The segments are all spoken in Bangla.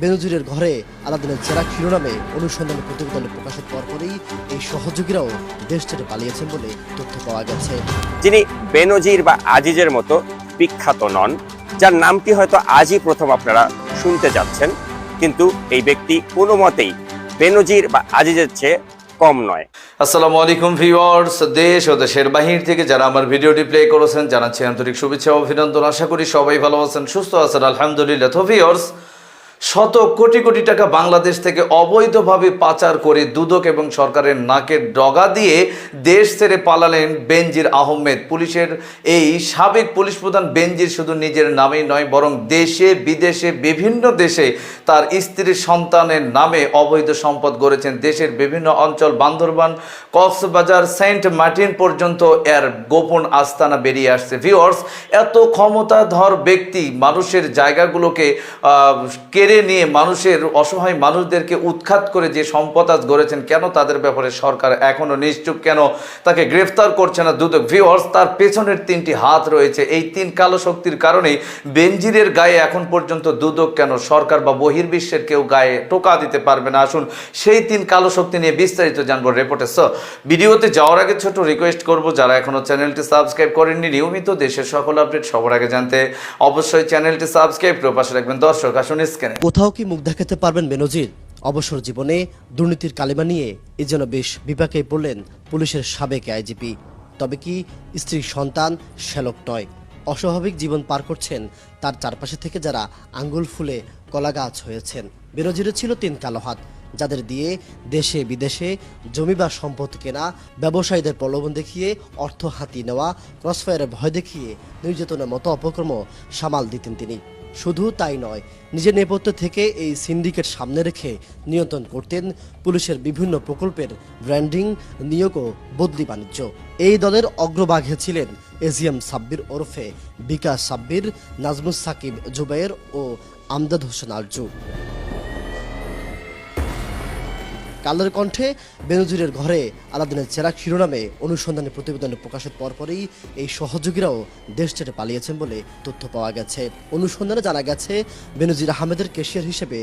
বেনজিরের ঘরে আলাদিনের চেরাক শিরোনামে অনুসন্ধানী প্রতিবেদনে প্রকাশের পরপরই এই সহযোগীরাও দেশ ছেড়ে পালিয়েছেন বলে তথ্য পাওয়া গেছে। যিনি বেনজির বা আজিজের মতো বিখ্যাত নন যার নামটি হয়তো আজই প্রথম আপনারা শুনতে যাচ্ছেন কিন্তু এই ব্যক্তি কোনো মতেই বেনজির বা আজিজের চেয়ে কম নয়। আসসালামু আলাইকুম ভিউয়ার্স দেশ ও দেশের বাহির থেকে যারা আমার ভিডিওটি প্লে করেছেন জানাচ্ছি আন্তরিক শুভেচ্ছা ও অভিনন্দন। আশা করি সবাই ভালো আছেন সুস্থ আছেন আলহামদুলিল্লাহ। তো ভিউয়ার্স শত কোটি কোটি টাকা বাংলাদেশ থেকে অবৈধভাবে পাচার করে দুদক এবং সরকারের নাকের ডগা দিয়ে দেশ ছেড়ে পালালেন বেনজির আহমেদ। পুলিশের এই সাবেক পুলিশ প্রধান বেনজির শুধু নিজের নামেই নয় বরং দেশে বিদেশে বিভিন্ন দেশে তার স্ত্রীর সন্তানের নামে অবৈধ সম্পদ গড়েছেন। দেশের বিভিন্ন অঞ্চল বান্দরবান কক্সবাজার সেন্ট মার্টিন পর্যন্ত এর গোপন আস্তানা বেরিয়ে আসছে। ভিওর্স এত ক্ষমতাধর ব্যক্তি মানুষের জায়গাগুলোকে আহ, কেড়ে নিয়ে মানুষের, অসহায় মানুষদেরকে উৎখাত করে যে সম্পদ আজ গড়েছেন, কেন তাদের ব্যাপারে সরকার এখনও নিশ্চুপ? কেন তাকে গ্রেফতার করছে না দুদক? ভিওর্স তার পেছনের তিনটি হাত রয়েছে। এই তিন কালো শক্তির কারণেই বেনজিরের গায়ে এখন পর্যন্ত দুদক কেন? সরকার বা বহির্বিশ্বের কেউ গায়ে টোকা দিতে পারবে না। আসুন, সেই তিন কালো শক্তি নিয়ে বিস্তারিত জানব রিপোর্টে সো ভিডিওতে যাওয়ার আগে ছোট রিকোয়েস্ট করব, যারা এখনও চ্যানেলটি সাবস্ক্রাইব করেননি, নিয়মিত দেশের সকল আপডেট সবার আগে জানতে অবশ্যই চ্যানেলটি সাবস্ক্রাইব করে পাশে রাখবেন দর্শক। আসুন স্ক্যানে কোথাও কি মুখ দেখাতে পারবেন বেনজির অবসর জীবনে দুর্নীতির কালিমা নিয়ে এ যেন বেশ বিপাকে পড়লেন পুলিশের সাবেক আইজিপি। তবে কি স্ত্রীর সন্তান শ্যালক নয়, অস্বাভাবিক জীবন পার করছেন তার চারপাশে থেকে যারা আঙ্গুল ফুলে কলা গাছ হয়েছেন। বেনজিরের ছিল তিন কালো হাত, যাদের দিয়ে দেশে বিদেশে জমি বা সম্পদ কেনা, ব্যবসায়ীদের প্রলোভন দেখিয়ে, অর্থ হাতিয়ে নেওয়া, ক্রসফায়ারের ভয় দেখিয়ে নির্যাতনের মতো অপকর্ম সামাল দিতেন তিনি। শুধু তাই নয়, নিজের নেপথ্য থেকে এই সিন্ডিকেট সামনে রেখে নিয়ন্ত্রণ করতেন পুলিশের বিভিন্ন প্রকল্পের ব্র্যান্ডিং, নিয়োগ ও বদলি বাণিজ্য। এই দলের অগ্রভাগে ছিলেন এজিএম সাব্বির ওরফে বিকাশ সাব্বির, নাজমুস সাকিব জুবাইর ও আমদাদ হোসেন আরজু। কালের কণ্ঠে বেনজিরের ঘরে আলাদিনের চেরাক শিরোনামে অনুসন্ধানী প্রতিবেদনে প্রকাশের পরপরই এই সহযোগীরাও দেশ ছেড়ে পালিয়েছেন বলে তথ্য পাওয়া গেছে। অনুসন্ধানে জানা গেছে, বেনজির আহমেদের কেশিয়ার হিসেবে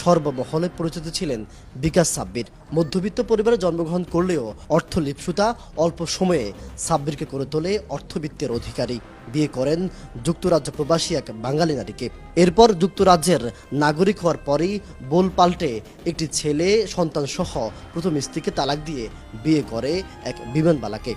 সর্বমহলে পরিচিত ছিলেন বিকাশ সাব্বির। মধ্যবিত্ত পরিবারে জন্মগ্রহণ করলেও অর্থ লিপ্সুতা অল্প সময়ে সাব্বিরকে করে তোলে অর্থবিত্তের অধিকারী। বিয়ে করেন যুক্তরাজ্য প্রবাসী এক বাঙালি নারীকে। এরপর যুক্তরাজ্যের নাগরিক হওয়ার পরেই বোল পাল্টে একটি ছেলে সন্তান সহ প্রথম স্ত্রীকে তালাক দিয়ে বিয়ে করে এক বিমানবালাকে।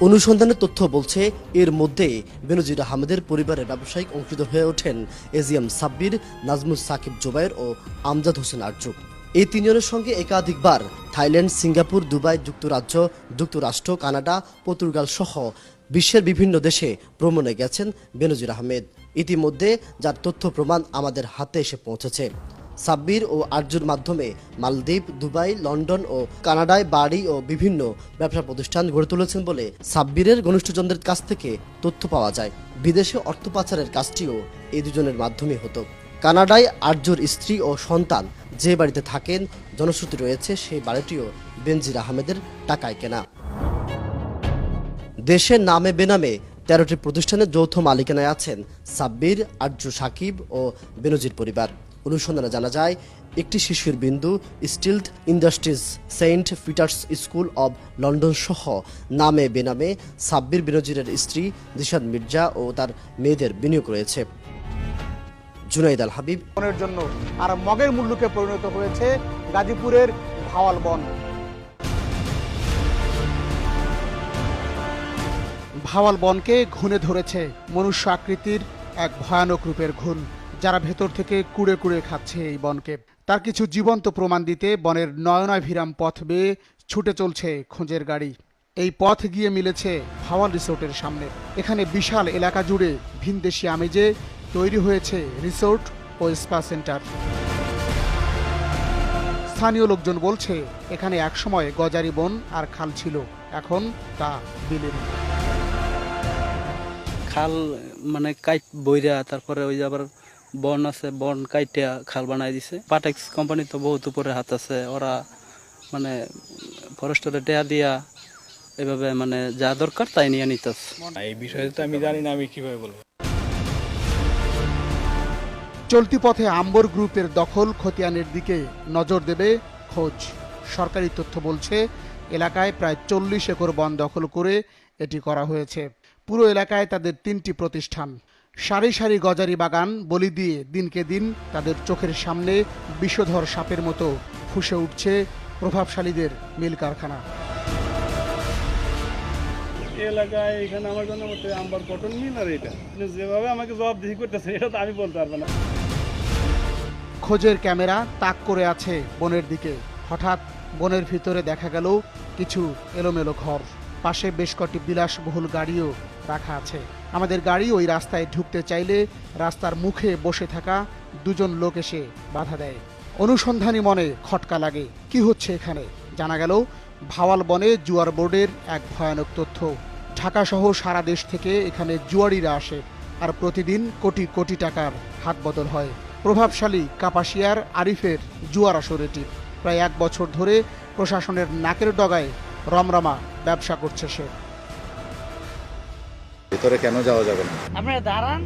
অনুসন্ধানের তথ্য বলছে, এর মধ্যে বেনজির আহমেদের পরিবারের ব্যবসায়িক অংশীদার হয়ে ওঠেন এজিএম সাব্বির, নাজমুস সাকিব জোবাইর ও আমজাদ হোসেন আরজু। এই তিনজনের সঙ্গে একাধিকবার থাইল্যান্ড, সিঙ্গাপুর, দুবাই যুক্তরাজ্য, যুক্তরাষ্ট্র, কানাডা, পর্তুগাল সহ বিশ্বের বিভিন্ন দেশে ভ্রমণে গেছেন বেনজির আহমেদ। ইতিমধ্যে যার তথ্য প্রমাণ আমাদের হাতে এসে পৌঁছেছে। সাব্বির ও আরজুর মাধ্যমে মালদ্বীপ, দুবাই, লন্ডন ও কানাডায় বাড়ি ও বিভিন্ন ব্যবসা প্রতিষ্ঠান গড়ে তুলেছেন বলে সাব্বিরের ঘনিষ্ঠজনদের কাছ থেকে তথ্য পাওয়া যায়। বিদেশে অর্থ পাচারের কাজটিও এই দুজনের মাধ্যমে হতো। কানাডায় আরজুর স্ত্রী ও সন্তান যে বাড়িতে থাকেন, জনশ্রুতি রয়েছে সেই বাড়িটিও বেনজির আহমেদের টাকায় কেনা। দেশের নামে বেনামে তেরোটি প্রতিষ্ঠানের যৌথ মালিকানায় আছেন সাব্বির, আরজু সাকিব ও বেনজির পরিবার। অনুসন্ধানে জানা যায়, একটি শিশুর বিন্দু Stealth Industries Saint Peter's School of London সহ নামে বেনামে সাব্বির, বেনজিরের স্ত্রী দিশাদ মির্জা ও তার মেয়েদের বিনিয়োগ রয়েছে। জুনাইদ আল হাবিব। বনের জন্য আর মগের মুল্লুকে পরিণত হয়েছে গাজীপুরের ভাওয়াল বন। ভাওয়াল বনকে ঘুণে ধরেছে মনুষ্য আকৃতির এক ভয়ানক রূপের ঘুণ, যারা ভেতর থেকে কুড়ে কুড়ে খাচ্ছে এই বনকে। তার কিছু জীবন্ত প্রমাণ দিতে বনের নয়নাভিরাম পথ বেয়ে ছুটে চলছে খোঁজের গাড়ি। এই পথ গিয়ে মিলেছে ভাওয়াল রিসোর্টের সামনে। এখানে বিশাল এলাকা জুড়ে ভিনদেশি আমেজে তৈরি হয়েছে রিসোর্ট ও স্পা সেন্টার। স্থানীয় লোকজন বলছে এখানে একসময় গজারি বন আর খাল ছিল এখন তা বিলীন। খাল মানে কাইট বইরা তারপরে ওই আবার বন আছে বন কাইটা খাল বানাই দিছে। পাটেক্স কোম্পানি তো বহুত উপরে হাত আছে ওরা মানে ফরেস্টরে টেয়া দিয়া এভাবে মানে যা দরকার তাই নিয়ে নিতেছে। এই বিষয়ে তো আমি জানি না আমি কীভাবে বলব? চলতি পথে আম্বর গ্রুপের দখল খতিয়ানের দিকে নজর দেবে খোঁজ। সরকারি তথ্য বলছে, এলাকায় প্রায় চল্লিশ একর বন দখল করে এটি করা হয়েছে। পুরো এলাকায় তাদের তিনটি প্রতিষ্ঠান। সারি সারি গজারি বাগান, বলি দিয়ে দিনকে দিন তাদের চোখের সামনে বিষধর সাপের মতো ফুসে উঠছে প্রভাবশালীদের মিল কারখানা। এলাকায় এখানে আমার জন্য আম্বার কটন মিল আর এটা। যেভাবে আমাকে জবাবদিহি করতেছে, এটা তো আমি বলতে পারব না। খোঁজের ক্যামেরা তাক করে আছে বনের দিকে। হঠাৎ বনের ভিতরে দেখা গেল কিছু এলোমেলো ঘর। পাশে বেশ কটি বিলাসবহুল গাড়িও রাখা আছে। আমাদের গাড়ি ওই রাস্তায় ঢুকতে চাইলে রাস্তার মুখে বসে থাকা দুজন লোক এসে বাধা দেয়। অনুসন্ধানী মনে খটকা লাগে, কি হচ্ছে এখানে? জানা গেল ভাওয়াল বনে জুয়ার বোর্ডের এক ভয়ানক তথ্য। ঢাকাসহ সারা দেশ থেকে এখানে জুয়ারিরা আসে, আর প্রতিদিন কোটি কোটি টাকার হাত বদল হয়। প্রভাবশালী কাপাসিয়ার আরিফের জুয়ার আসর এটি। প্রায় এক বছর ধরে প্রশাসনের নাকের ডগায় রমরমা ব্যবসা করছে সে। ভিতরে কেন যাওয়া যাবে না? আপনারা দাঁড়ান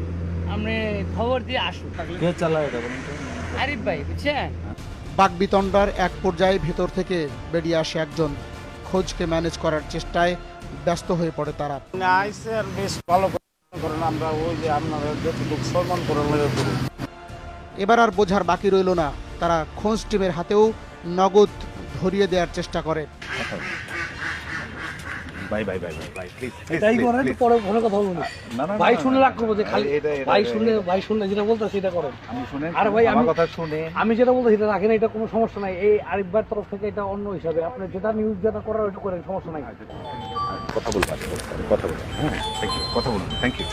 আপনি খবর দিয়ে আসুন। আরিফ ভাই বুঝছেন? বাগবিতণ্ডার এক পর্যায়ে ভেতর থেকে বেরিয়ে আসে একজন। খোঁজকে ম্যানেজ করার চেষ্টায় ব্যস্ত হয়ে পড়ে তারা। আইসে আর বেশ ভালো করেন আমরা ওই যে আপনারা যতটুকু সম্মান করেন করুন এবার আর বোঝার বাকি রইল না। তারা খোঁজ টিমের হাতেও নগদ ধরিয়ে দেওয়ার চেষ্টা করে। ভাই ভাই ভাই ভাই ভাই প্লিজ এটাই করে পরে ফোনে কথা না না ভাই শুনে রাগ করব যে খালি ভাই শুনে ভাই শুনে যেটা করেন। আমি আরে ভাই, আমি- কথা শুনে। আমি যেটা রাখেন এটা কোনো সমস্যা নাই। এই তরফ থেকে এটা অন্য হিসাবে আপনি যেটা নিউজ যেটা করার ওইটা করেন সমস্যা নাই। কথা বলব কথা বলব হ্যাঁ থ্যাংক ইউ কথা বলুন থ্যাংক ইউ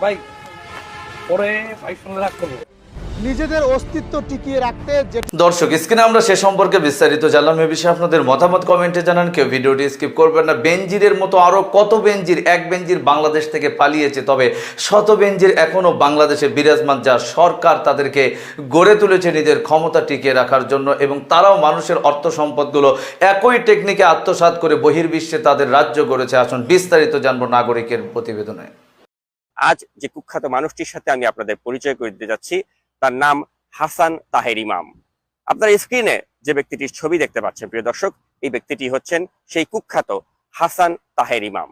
ভাই পরে শুনে রাগ করব নিজেদের অস্তিত্ব টিকিয়ে রাখতে দর্শক স্ক্রিনে আমরা সে সম্পর্কে বিস্তারিত জানলাম। এ বিষয়ে আপনাদের মতামত কমেন্টে জানান। কেউ ভিডিওটি স্কিপ করবেন না। বেঞ্জিরের মতো আরও কত বেঞ্জির এক বেঞ্জির বাংলাদেশ থেকে পালিয়েছে? তবে শত বেঞ্জির এখনও বাংলাদেশে বিরাজমান যা সরকার তাদেরকে গড়ে তুলেছে নিজের ক্ষমতা টিকিয়ে রাখার জন্য এবং তারাও মানুষের অর্থ সম্পদগুলো একই টেকনিকে আত্মসাৎ করে বহির্বিশ্বে তাদের রাজ্য গড়েছে। আসুন বিস্তারিত জানব নাগরিকের প্রতিবেদনে। আজ যে কুখ্যাত মানুষটির সাথে আমি আপনাদের পরিচয় করে দিতে যাচ্ছি, তার নাম হাসান তাহের ইমাম। আপনার স্ক্রিনে যে ব্যক্তিটির ছবি দেখতে পাচ্ছেন, প্রিয় দর্শক, এই ব্যক্তিটি হচ্ছেন সেই কুখ্যাত হাসান তাহের ইমাম।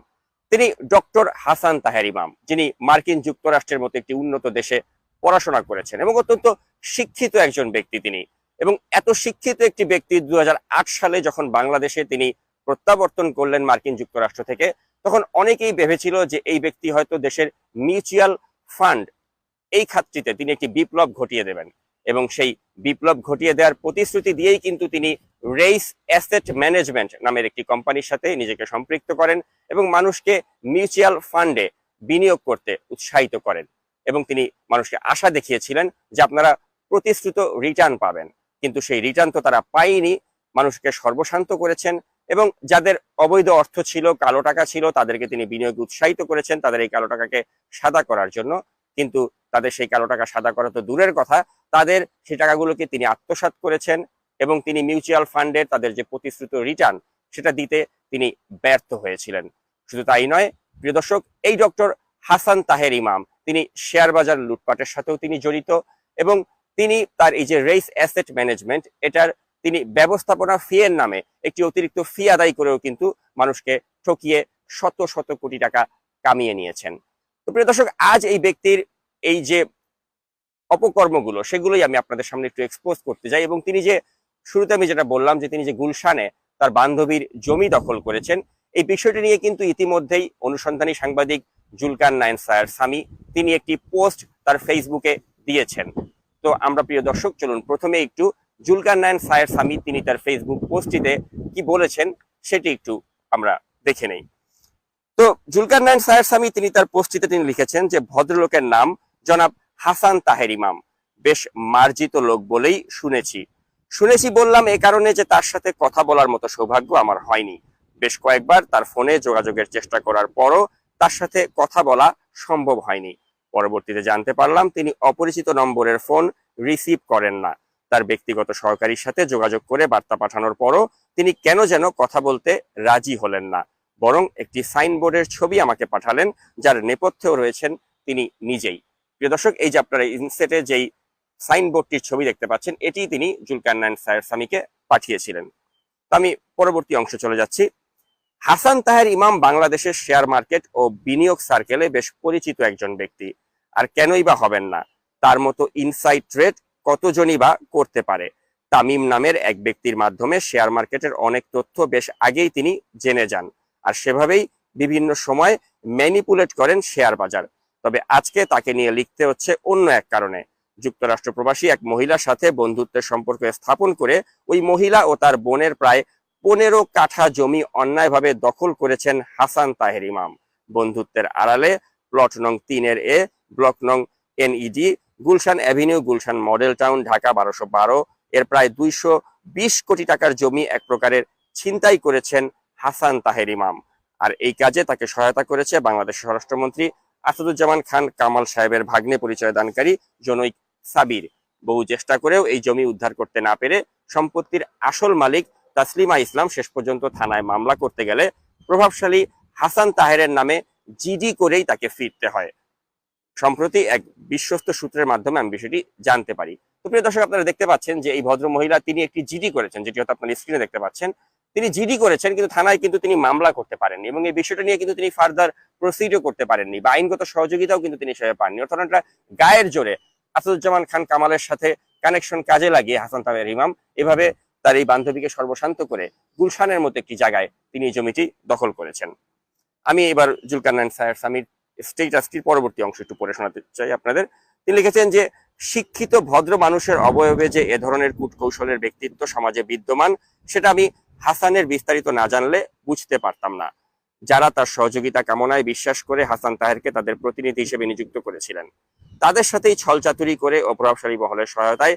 তিনি ডক্টর হাসান তাহের ইমাম, যিনি মার্কিন যুক্তরাষ্ট্রের মতো একটি উন্নত দেশে পড়াশোনা করেছেন এবং অত্যন্ত শিক্ষিত একজন ব্যক্তি তিনি। এবং এত শিক্ষিত একটি ব্যক্তি দুই হাজার আট সালে যখন বাংলাদেশে তিনি প্রত্যাবর্তন করলেন মার্কিন যুক্তরাষ্ট্র থেকে, তখন অনেকেই ভেবেছিল যে এই ব্যক্তি হয়তো দেশের মিউচুয়াল ফান্ড। এই খাতটিতে তিনি একটি বিপ্লব ঘটিয়ে দেবেন এবং সেই বিপ্লব ঘটিয়ে দেওয়ার প্রতিশ্রুতি দিয়েই কিন্তু তিনি রেইস অ্যাসেট ম্যানেজমেন্ট নামের একটি কোম্পানির সাথে নিজেকে সম্পৃক্ত করেন এবং মানুষকে মিউচুয়াল ফান্ডে বিনিয়োগ করতে উৎসাহিত করেন এবং তিনি মানুষকে আশা দেখিয়েছিলেন যে আপনারা প্রতিশ্রুত রিটার্ন পাবেন। কিন্তু সেই রিটার্ন তো তারা পায়নি। মানুষকে সর্বশান্ত করেছেন এবং যাদের অবৈধ অর্থ ছিল, কালো টাকা ছিল, তাদেরকে তিনি বিনিয়োগে উৎসাহিত করেছেন তাদের এই কালো টাকাকে সাদা করার জন্য। কিন্তু তাদের সেই কালো টাকা সাদা করা তো দূরের কথা। তাদের সেই টাকাগুলোকে তিনি আত্মসাৎ করেছেন এবং তিনি মিউচুয়াল ফান্ডের তাদের যে প্রতিশ্রুত রিটার্ন, সেটা দিতে তিনি ব্যর্থ হয়েছিলেন। শুধু তাই নয়, প্রিয় দর্শক, এই ডক্টর হাসান তাহের ইমাম, তিনি শেয়ার বাজার লুটপাটের সাথেও তিনি জড়িত এবং তিনি তার এই যে রেস অ্যাসেট ম্যানেজমেন্ট এটার তিনি ব্যবস্থাপনা ফি এর নামে একটি অতিরিক্ত ফি আদায় করেও কিন্তু মানুষকে ঠকিয়ে শত শত কোটি টাকা কামিয়ে নিয়েছেন। তো প্রিয় দর্শক, আজ এই ব্যক্তির এই যে অপকর্মগুলো, সেগুলোই আমি আপনাদের সামনে একটু এক্সপোজ করতে যাই এবং তিনি যে শুরুতে আমি যেটা বললাম যে তিনি যে গুলশানে তার বান্ধবীর জমি দখল করেছেন, এই বিষয়টি নিয়ে কিন্তু ইতিমধ্যেই অনুসন্ধানী সাংবাদিক জুলকান নাইন সায়ার সামি তিনি একটি পোস্ট তার ফেসবুকে দিয়েছেন। তো আমরা প্রিয় দর্শক, চলুন প্রথমে একটু জুলকান নাইন সায়ার সামি তিনি তার ফেসবুক পোস্টটিতে কি বলেছেন সেটি একটু আমরা দেখে নেই। তো জুলকার নাইন সায়ের সামি তিনি তার পোস্টটিতে তিনি লিখেছেন যে, ভদ্রলোকের নাম জনাব হাসান তাহের ইমাম। বেশ মার্জিত লোক বলেই শুনেছি। শুনেছি বললাম এ কারণে যে তার সাথে কথা বলার মতো সৌভাগ্য আমার হয়নি। বেশ কয়েকবার তার ফোনে যোগাযোগের চেষ্টা করার পরও তার সাথে কথা বলা সম্ভব হয়নি। পরবর্তীতে জানতে পারলাম তিনি অপরিচিত নম্বরের ফোন রিসিভ করেন না। তার ব্যক্তিগত সহকারীর সাথে যোগাযোগ করে বার্তা পাঠানোর পরও তিনি কেন যেন কথা বলতে রাজি হলেন না। বরং একটি সাইনবোর্ডের ছবি আমাকে পাঠালেন, যার নেপথ্যেও রয়েছেন তিনি নিজেই। প্রিয় দর্শক, এই যে আপনারা ইনসেটে যেই সাইনবোর্ডটির ছবি দেখতে পাচ্ছেন, এটি তিনি জুলকান জুলকান্নান সায়ের স্বামীকে পাঠিয়েছিলেন। তো আমি পরবর্তী অংশে চলে যাচ্ছি। হাসান তাহের ইমাম বাংলাদেশের শেয়ার মার্কেট ও বিনিয়োগ সার্কেলে বেশ পরিচিত একজন ব্যক্তি। আর কেনই বা হবেন না, তার মতো ইনসাইড ট্রেড কতজনই বা করতে পারে। তামিম নামের এক ব্যক্তির মাধ্যমে শেয়ার মার্কেটের অনেক তথ্য বেশ আগেই তিনি জেনে যান। আর সেভাবেই বিভিন্ন সময় ম্যানিপুলেট করেন শেয়ার বাজার। তবে আজকে তাকে নিয়ে লিখতে হচ্ছে অন্য এক কারণে। যুক্তরাষ্ট্র প্রবাসী এক মহিলার সাথে বন্ধুত্বের সম্পর্ক স্থাপন করে ওই মহিলা ও তার বোনের প্রায় পনেরো কাঠা জমি অন্যায়ভাবে দখল করেছেন হাসান তাহের ইমাম। বন্ধুত্বের আড়ালে প্লট নং তিনের এ, ব্লক নং NED Gulshan avenue, Gulshan model town, Dhaka বারোশো বারো। এর প্রায় দুইশো বিশ কোটি টাকার জমি এক প্রকারের ছিনতাই করেছেন হাসান তাহের ইমাম। আর এই কাজে তাকে সহায়তা করেছে বাংলাদেশ স্বরাষ্ট্রমন্ত্রী আসাদুজ্জামান খান, কামাল সাহেবের ভাগ্নে পরিচয় দানকারী জনৈক সাবির। বহু চেষ্টা করেও এই জমি উদ্ধার করতে না পেরে সম্পত্তির আসল মালিক তাসলিমা ইসলাম শেষ পর্যন্ত থানায় মামলা করতে গেলে প্রভাবশালী হাসান তাহেরের নামে জিডি করেই তাকে ফিরতে হয়। সম্প্রতি এক বিশ্বস্ত সূত্রের মাধ্যমে আমি বিষয়টি জানতে পারি। তো প্রিয় দর্শক, আপনারা দেখতে পাচ্ছেন যে এই ভদ্র মহিলা তিনি একটি জিডি করেছেন, যেটি হয়তো আপনার স্ক্রিনে দেখতে পাচ্ছেন। তিনি জিডি করেছেন কিন্তু থানায় কিন্তু তিনি মামলা করতে পারেননি এবং এই বিষয়টা নিয়ে কিন্তু তিনি ফার্দার প্রসিডিও করতে পারেননি বা আইনগত সহযোগিতাও কিন্তু তিনি সেভাবে পাননি। অর্থাৎ একটা গায়ের জোরে আসাদুজ্জামান খান কামালের সাথে কানেকশন কাজে লাগিয়ে হাসান তাহের ইমাম এভাবে তার এই বান্ধবীকে সর্বশান্ত করে গুলশানের মতো একটি জায়গায় তিনি জমিটি দখল করেছেন। আমি এবার জুলকান্নান সাহের স্বামীর স্টেটাসটির পরবর্তী অংশ একটু পড়ে শোনাতে চাই আপনাদের। তিনি লিখেছেন যে, শিক্ষিত ভদ্র মানুষের অবয়বে যে এ ধরনের কূটকৌশলের ব্যক্তিত্ব সমাজে বিদ্যমান, সেটা আমি হাসানের বিস্তারিত না জানলে বুঝতে পারতাম না। যারা তার সহযোগিতা কামনায় বিশ্বাস করে হাসান তাহেরকে তাদের প্রতিনিধি হিসেবে নিযুক্ত করেছিলেন। তাদের সাথেই ছলচাতুরি করে ও প্রভাবশালী মহলের সহায়তায়